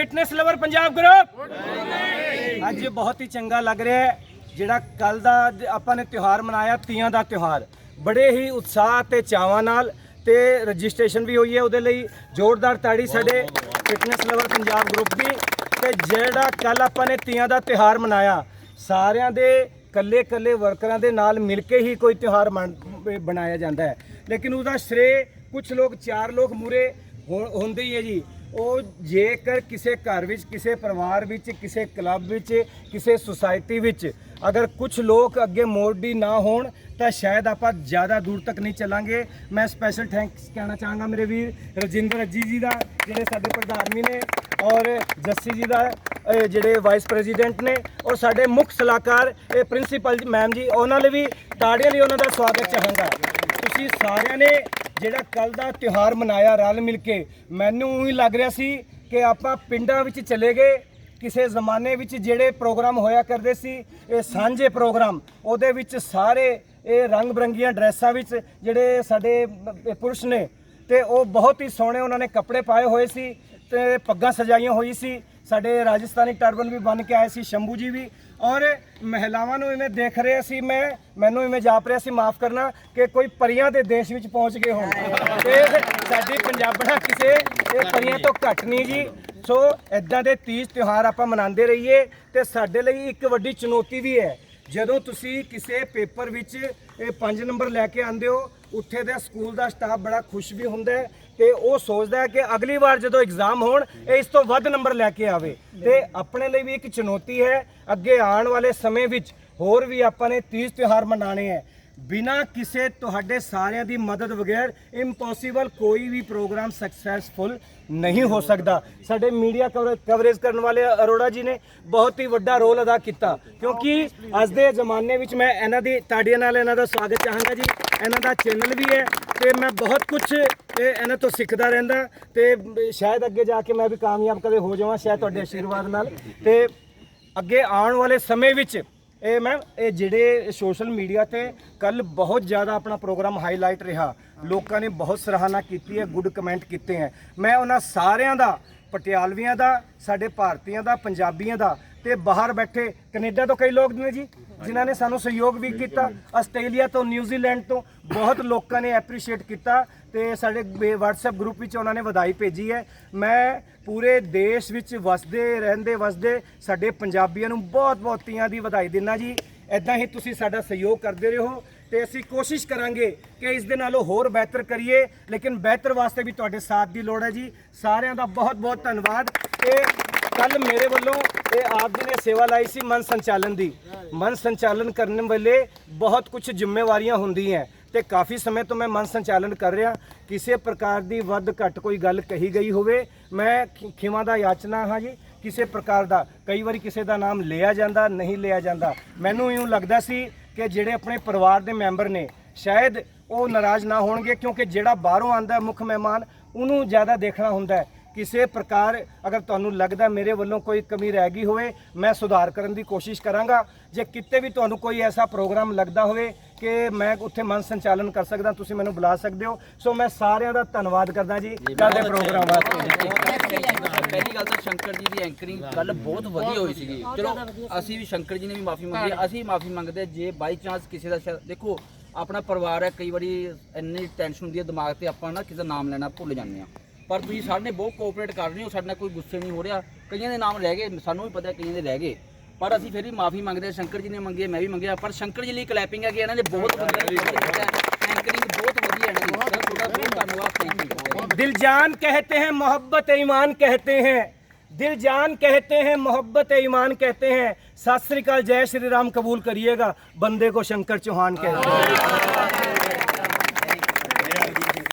Fitness lover Punjab group. ਅੱਜ ਬਹੁਤ ਹੀ ਚੰਗਾ ਲੱਗ ਰਿਹਾ ਹੈ, ਜਿਹੜਾ ਕੱਲ ਦਾ ਆਪਾਂ ਨੇ ਤਿਉਹਾਰ ਮਨਾਇਆ, ਤੀਆਂ ਦਾ ਤਿਉਹਾਰ। ਬੜੇ ਹੀ ਉਤਸ਼ਾਹ ਤੇ ਚਾਵਾਂ ਨਾਲ ਤੇ ਰਜਿਸਟ੍ਰੇਸ਼ਨ ਵੀ ਹੋਈ ਹੈ ਉਹਦੇ ਲਈ। ਜ਼ੋਰਦਾਰ ਤਾੜੀ ਸਾਡੇ ਫਿਟਨੈਸ ਲਵਰ ਪੰਜਾਬ ਗਰੁੱਪ ਦੀ। ਤੇ ਜਿਹੜਾ ਕੱਲ ਆਪਾਂ ਨੇ ਤੀਆਂ ਦਾ ਤਿਉਹਾਰ ਮਨਾਇਆ, ਸਾਰਿਆਂ ਦੇ ਕੱਲੇ ਕੱਲੇ ਵਰਕਰਾਂ ਦੇ ਨਾਲ ਮਿਲ ਕੇ ਹੀ ਕੋਈ ਤਿਉਹਾਰ ਮਨ- ਬਣਾਇਆ ਜਾਂਦਾ ਹੈ। ਲੇਕਿਨ ਉਹਦਾ ਸ਼੍ਰੇ ਕੁਝ ਲੋਕ, ਚਾਰ ਲੋਕ ਮੂਰੇ ਹੁੰਦੇ ਹੀ ਹੈ ਜੀ। ਉਹ ਜੇਕਰ ਕਿਸੇ ਘਰ ਵਿੱਚ, ਕਿਸੇ ਪਰਿਵਾਰ ਵਿੱਚ, ਕਿਸੇ ਕਲੱਬ ਵਿੱਚ, ਕਿਸੇ ਸੁਸਾਇਟੀ ਵਿੱਚ ਅਗਰ ਕੁਝ ਲੋਕ ਅੱਗੇ ਮੋਢੀ ਨਾ ਹੋਣ, ਤਾਂ ਸ਼ਾਇਦ ਆਪਾਂ ਜ਼ਿਆਦਾ ਦੂਰ ਤੱਕ ਨਹੀਂ ਚੱਲਾਂਗੇ। ਮੈਂ ਸਪੈਸ਼ਲ ਥੈਂਕਸ ਕਹਿਣਾ ਚਾਹਾਂਗਾ ਮੇਰੇ ਵੀਰ ਰਜਿੰਦਰ ਅੱਜੀ ਜੀ ਦਾ, ਜਿਹੜੇ ਸਾਡੇ ਪ੍ਰਧਾਨ ਵੀ ਨੇ ਔਰ ਜੱਸੀ ਜੀ ਦਾ ਜਿਹੜੇ ਵਾਈਸ ਪ੍ਰੈਜ਼ੀਡੈਂਟ ਨੇ ਔਰ ਸਾਡੇ ਮੁੱਖ ਸਲਾਹਕਾਰ, ਇਹ ਪ੍ਰਿੰਸੀਪਲ ਮੈਮ ਜੀ, ਉਹਨਾਂ ਲਈ ਵੀ ਤਾੜੀਆਂ ਲਈ ਉਹਨਾਂ ਦਾ ਸਵਾਗਤ ਚਾਹਾਂਗਾ। ਤੁਸੀਂ ਸਾਰਿਆਂ ਨੇ ਜਿਹੜਾ ਕੱਲ ਦਾ ਤਿਉਹਾਰ ਮਨਾਇਆ, ਰਲ ਮਿਲ ਕੇ, ਮੈਨੂੰ ਹੀ ਲੱਗ ਰਿਹਾ ਸੀ ਕਿ ਆਪਾਂ ਪਿੰਡਾਂ ਵਿੱਚ ਚਲੇ ਗਏ, ਕਿਸੇ ਜ਼ਮਾਨੇ ਵਿੱਚ ਜਿਹੜੇ ਪ੍ਰੋਗਰਾਮ ਹੋਇਆ ਕਰਦੇ ਸੀ, ਇਹ ਸਾਂਝੇ ਪ੍ਰੋਗਰਾਮ, ਉਹਦੇ ਵਿੱਚ ਸਾਰੇ ਇਹ ਰੰਗ ਬਰੰਗੀਆਂ ਡਰੈਸਾਂ ਵਿੱਚ ਜਿਹੜੇ ਸਾਡੇ ਪੁਰਸ਼ ਨੇ, ਤੇ ਉਹ ਬਹੁਤ ਹੀ ਸੋਹਣੇ ਉਹਨਾਂ ਨੇ ਕੱਪੜੇ ਪਾਏ ਹੋਏ ਸੀ, ਤੇ ਪੱਗਾਂ ਸਜਾਈਆਂ ਹੋਈ ਸੀ, ਸਾਡੇ ਰਾਜਸਥਾਨੀ ਟਰਬਨ ਵੀ ਬਣ ਕੇ ਆਏ ਸੀ, ਸ਼ੰਭੂ ਜੀ ਵੀ ਔਰ ਮਹਿਲਾਵਾਂ ਨੂੰ ਇਵੇਂ ਦੇਖ ਰਿਹਾ ਸੀ ਮੈਂ, ਮੈਨੂੰ ਇਵੇਂ ਜਾਪ ਰਿਹਾ ਸੀ, ਮਾਫ ਕਰਨਾ ਕਿ ਕੋਈ ਪਰੀਆਂ ਦੇ ਦੇਸ਼ ਵਿੱਚ ਪਹੁੰਚ ਗਏ ਹੋਣ। ਤੇ ਸਾਡੀ ਪੰਜਾਬਣਾ ਕਿਸੇ, ਇਹ ਪਰੀਆਂ ਤੋਂ ਘੱਟ ਨਹੀਂ ਜੀ। ਸੋ ਇਦਾਂ ਦੇ ਤੀਜ ਤਿਉਹਾਰ ਆਪਾਂ ਮਨਾਉਂਦੇ ਰਹੀਏ ਤੇ ਸਾਡੇ ਲਈ ਇੱਕ ਵੱਡੀ ਚੁਣੌਤੀ ਵੀ ਹੈ। ਜਦੋਂ ਤੁਸੀਂ ਕਿਸੇ ਪੇਪਰ ਵਿੱਚ ਇਹ 5 ਨੰਬਰ ਲੈ ਕੇ ਆਉਂਦੇ ਹੋ, ਉੱਥੇ ਦੇ ਸਕੂਲ ਦਾ ਸਟਾਫ ਬੜਾ ਖੁਸ਼ ਵੀ ਹੁੰਦਾ ਹੈ ਤੇ ਉਹ ਸੋਚਦਾ ਹੈ ਕਿ ਅਗਲੀ ਵਾਰ ਜਦੋਂ ਐਗਜ਼ਾਮ ਹੋਣ, ਇਹ ਇਸ ਤੋਂ ਵੱਧ ਨੰਬਰ ਲੈ ਕੇ ਆਵੇ। ਤੇ ਆਪਣੇ ਲਈ ਵੀ ਇੱਕ ਚੁਣੌਤੀ ਹੈ, ਅੱਗੇ ਆਉਣ ਵਾਲੇ ਸਮੇਂ ਵਿੱਚ ਹੋਰ ਵੀ ਆਪਾਂ ਨੇ ਤੀਜ ਤਿਉਹਾਰ ਮਨਾਣੇ ਹੈ। ਬਿਨਾ ਕਿਸੇ ਤੁਹਾਡੇ ਸਾਰਿਆਂ ਦੀ ਮਦਦ ਬਗੈਰ ਇੰਪੋਸੀਬਲ ਕੋਈ ਵੀ ਪ੍ਰੋਗਰਾਮ ਸਕਸੈਸਫੁਲ ਨਹੀਂ ਹੋ ਸਕਦਾ। ਸਾਡੇ ਮੀਡੀਆ ਕਵਰੇਜ ਕਰਨ ਵਾਲੇ ਅਰੋੜਾ ਜੀ ਨੇ ਬਹੁਤ ਹੀ ਵੱਡਾ ਰੋਲ ਅਦਾ ਕੀਤਾ। ਕਿਉਂਕਿ ਅੱਜ ਦੇ ਜ਼ਮਾਨੇ ਵਿੱਚ ਮੈਂ ਇਹਨਾਂ ਦੀ ਤਾੜੀਆਂ ਨਾਲ ਇਹਨਾਂ ਦਾ ਸਵਾਗਤ ਚਾਹਾਂਗਾ ਜੀ। ਇਹਨਾਂ ਦਾ ਚੈਨਲ ਵੀ ਹੈ ਤੇ ਮੈਂ ਬਹੁਤ ਕੁਝ ਇਹਨਾਂ ਤੋਂ ਸਿੱਖਦਾ ਰਹਿੰਦਾ, ਤੇ ਸ਼ਾਇਦ ਅੱਗੇ ਜਾ ਕੇ ਮੈਂ ਵੀ ਕਾਮਯਾਬ ਕਦੇ ਹੋ ਜਾਵਾਂ, ਸ਼ਾਇਦ ਤੁਹਾਡੇ ਆਸ਼ੀਰਵਾਦ ਨਾਲ। ਤੇ ਅੱਗੇ ਆਉਣ ਵਾਲੇ ਸਮੇਂ ਵਿੱਚ ਇਹ ਮੈਮ ਇਹ ਜਿਹੜੇ ਸੋਸ਼ਲ ਮੀਡੀਆ ਤੇ ਕੱਲ ਬਹੁਤ ਜ਼ਿਆਦਾ ਆਪਣਾ ਪ੍ਰੋਗਰਾਮ ਹਾਈਲਾਈਟ ਰਿਹਾ, ਲੋਕਾਂ ਨੇ ਬਹੁਤ ਸਰਾਹਨਾ ਕੀਤੀ ਹੈ ਗੁੱਡ ਕਮੈਂਟ ਕੀਤੇ ਹੈ। ਮੈਂ ਉਹਨਾਂ ਸਾਰਿਆਂ ਦਾ, ਪਟਿਆਲਵੀਆਂ ਦਾ, ਸਾਡੇ ਭਾਰਤੀਆਂ ਦਾ, ਪੰਜਾਬੀਆਂ ਦਾ ਤੇ ਬਾਹਰ ਬੈਠੇ ਕੈਨੇਡਾ ਤੋਂ ਕਈ ਲੋਕ ਨੇ ਜੀ ਜਿਨ੍ਹਾਂ ਨੇ ਸਾਨੂੰ ਸਹਿਯੋਗ ਵੀ ਕੀਤਾ ਆਸਟ੍ਰੇਲੀਆ ਤੋਂ ਨਿਊਜ਼ੀਲੈਂਡ ਤੋਂ ਬਹੁਤ ਲੋਕਾਂ ਨੇ ਐਪਰੀਸ਼ੀਏਟ ਕੀਤਾ ਤੇ ਸਾਡੇ WhatsApp ਗਰੁੱਪ ਵਿੱਚ ਉਹਨਾਂ ਨੇ ਵਧਾਈ ਭੇਜੀ ਹੈ। ਮੈਂ ਪੂਰੇ ਦੇਸ਼ ਵਿੱਚ ਵਸਦੇ ਰਹਿੰਦੇ ਵਸਦੇ ਸਾਡੇ ਪੰਜਾਬੀਆਂ ਨੂੰ ਬਹੁਤ-ਬਹੁਤ ਤੀਆਂ ਦੀ ਵਧਾਈ ਦਿੰਦਾ ਜੀ। ਐਦਾਂ ਹੀ ਤੁਸੀਂ ਸਾਡਾ ਸਹਿਯੋਗ ਕਰਦੇ ਰਹੋ ਤੇ ਅਸੀਂ ਕੋਸ਼ਿਸ਼ ਕਰਾਂਗੇ ਕਿ ਇਸ ਦੇ ਨਾਲੋਂ ਹੋਰ ਬਿਹਤਰ ਕਰੀਏ ਲੇਕਿਨ ਬਿਹਤਰ ਵਾਸਤੇ ਵੀ ਤੁਹਾਡੇ ਸਾਥ ਦੀ ਲੋੜ ਹੈ ਜੀ। ਸਾਰਿਆਂ ਦਾ ਬਹੁਤ-ਬਹੁਤ ਧੰਨਵਾਦ ਤੇ ਕੱਲ ਮੇਰੇ ਵੱਲੋਂ ਇਹ ਆਪ ਜੀ ਨੇ ਸੇਵਾ ਲਾਈ ਸੀ ਮਨ ਸੰਚਾਲਨ ਦੀ। ਮਨ ਸੰਚਾਲਨ ਕਰਨ ਵੇਲੇ ਬਹੁਤ ਕੁਝ ਜ਼ਿੰਮੇਵਾਰੀਆਂ ਹੁੰਦੀਆਂ ਤੇ ਕਾਫੀ ਸਮੇਂ ਤੋਂ ਮੈਂ ਮਨ ਸੰਚਾਲਨ ਕਰ ਰਿਹਾ। ਕਿਸੇ ਪ੍ਰਕਾਰ ਦੀ ਵੱਧ ਘੱਟ ਕੋਈ ਗੱਲ ਕਹੀ ਗਈ ਹੋਵੇ, ਮੈਂ ਖਿ- ਖਿਮਾ ਦਾ ਯਾਚਨਾ ਹਾਂ ਜੀ। ਕਿਸੇ ਪ੍ਰਕਾਰ ਦਾ, ਕਈ ਵਾਰੀ ਕਿਸੇ ਦਾ ਨਾਮ ਲਿਆ ਜਾਂਦਾ, ਨਹੀਂ ਲਿਆ ਜਾਂਦਾ। ਮੈਨੂੰ ਇਉਂ ਲੱਗਦਾ ਸੀ ਕਿ ਜਿਹੜੇ ਆਪਣੇ ਪਰਿਵਾਰ ਦੇ ਮੈਂਬਰ ਨੇ, ਸ਼ਾਇਦ ਉਹ ਨਾਰਾਜ਼ ਨਾ ਹੋਣਗੇ ਕਿਉਂਕਿ ਜਿਹੜਾ ਬਾਹਰੋਂ ਆਂਦਾ ਮੁੱਖ ਮਹਿਮਾਨ, ਉਹਨੂੰ ਜ਼ਿਆਦਾ ਦੇਖਣਾ ਹੁੰਦਾ ਹੈ। ਕਿਸੇ ਪ੍ਰਕਾਰ ਅਗਰ ਤੁਹਾਨੂੰ ਲੱਗਦਾ ਮੇਰੇ ਵੱਲੋਂ ਕੋਈ ਕਮੀ ਰਹਿ ਗਈ ਹੋਵੇ ਮੈਂ ਸੁਧਾਰ ਕਰਨ ਦੀ ਕੋਸ਼ਿਸ਼ ਕਰਾਂਗਾ। ਜੇ ਕਿਤੇ ਵੀ ਤੁਹਾਨੂੰ ਕੋਈ ਐਸਾ ਪ੍ਰੋਗਰਾਮ ਲੱਗਦਾ ਹੋਵੇ ਕਿ ਮੈਂ ਉੱਥੇ ਮਨ ਸੰਚਾਲਨ ਕਰ ਸਕਦਾ ਤੁਸੀਂ ਮੈਨੂੰ ਬੁਲਾ ਸਕਦੇ ਹੋ। ਸੋ ਮੈਂ ਸਾਰਿਆਂ ਦਾ ਧੰਨਵਾਦ ਕਰਦਾ ਜੀ ਦੇ ਪ੍ਰੋਗਰਾਮ ਵਾਸਤੇ। ਪਹਿਲੀ ਗੱਲ ਤਾਂ ਸ਼ੰਕਰ ਜੀ ਦੀ ਐਂਕਰਿੰਗ ਗੱਲ ਬਹੁਤ ਵਧੀਆ ਹੋਈ ਸੀਗੀ। ਚਲੋ ਅਸੀਂ ਵੀ ਸ਼ੰਕਰ ਜੀ ਨੇ ਵੀ ਮਾਫੀ ਮੰਗੀ ਅਸੀਂ ਮਾਫੀ ਮੰਗਦੇ ਜੇ ਬਾਈ ਚਾਂਸ ਕਿਸੇ ਦਾ ਦੇਖੋ ਆਪਣਾ ਪਰਿਵਾਰ ਹੈ ਕਈ ਵਾਰੀ ਇੰਨੀ ਟੈਨਸ਼ਨ ਹੁੰਦੀ ਹੈ ਦਿਮਾਗ ਤੇ ਆਪਾਂ ਨਾ ਕਿਸੇ ਦਾ ਨਾਮ ਲੈਣਾ ਭੁੱਲ ਜਾਂਦੇ ਆ ਪਰ ਤੁਸੀਂ ਸਾਡੇ ਨੇ ਬਹੁਤ ਕੋਆਪਰੇਟ ਕਰ ਰਹੇ ਹੋ ਸਾਡੇ ਨਾਲ ਕੋਈ ਗੁੱਸੇ ਨਹੀਂ ਹੋ ਰਿਹਾ ਕਈਆਂ ਦੇ ਨਾਮ ਰਹਿ ਗਏ ਸਾਨੂੰ ਵੀ ਪਤਾ ਕਈਆਂ ਦੇ ਰਹਿ ਗਏ ਪਰ ਅਸੀਂ ਫਿਰ ਵੀ ਮਾਫੀ ਮੰਗਦੇ ਹਾਂ ਸ਼ੰਕਰ ਜੀ ਨੇ ਮੰਗੀ ਹੈ, ਮੈਂ ਵੀ ਮੰਗਿਆ ਪਰ ਸ਼ੰਕਰ ਜੀ ਲਈ ਕਲੈਪਿੰਗ ਹੈ ਕਿ ਇਹਨਾਂ ਨੇ ਬਹੁਤ ਵਧੀਆ ਐਂਕਰਿੰਗ ਬਹੁਤ ਵਧੀਆ ਇਹਨਾਂ ਦੀ ਸਰ ਤੁਹਾਡਾ ਬਹੁਤ ਧੰਨਵਾਦ ਥੈਂਕ ਯੂ दिल जान कहते हैं मोहब्बत ईमान कहते हैं दिल जान कहते हैं मोहब्बत ईमान कहते हैं सत श्री अकाल जय श्री राम कबूल करिएगा बंदे को शंकर चौहान कहते हैं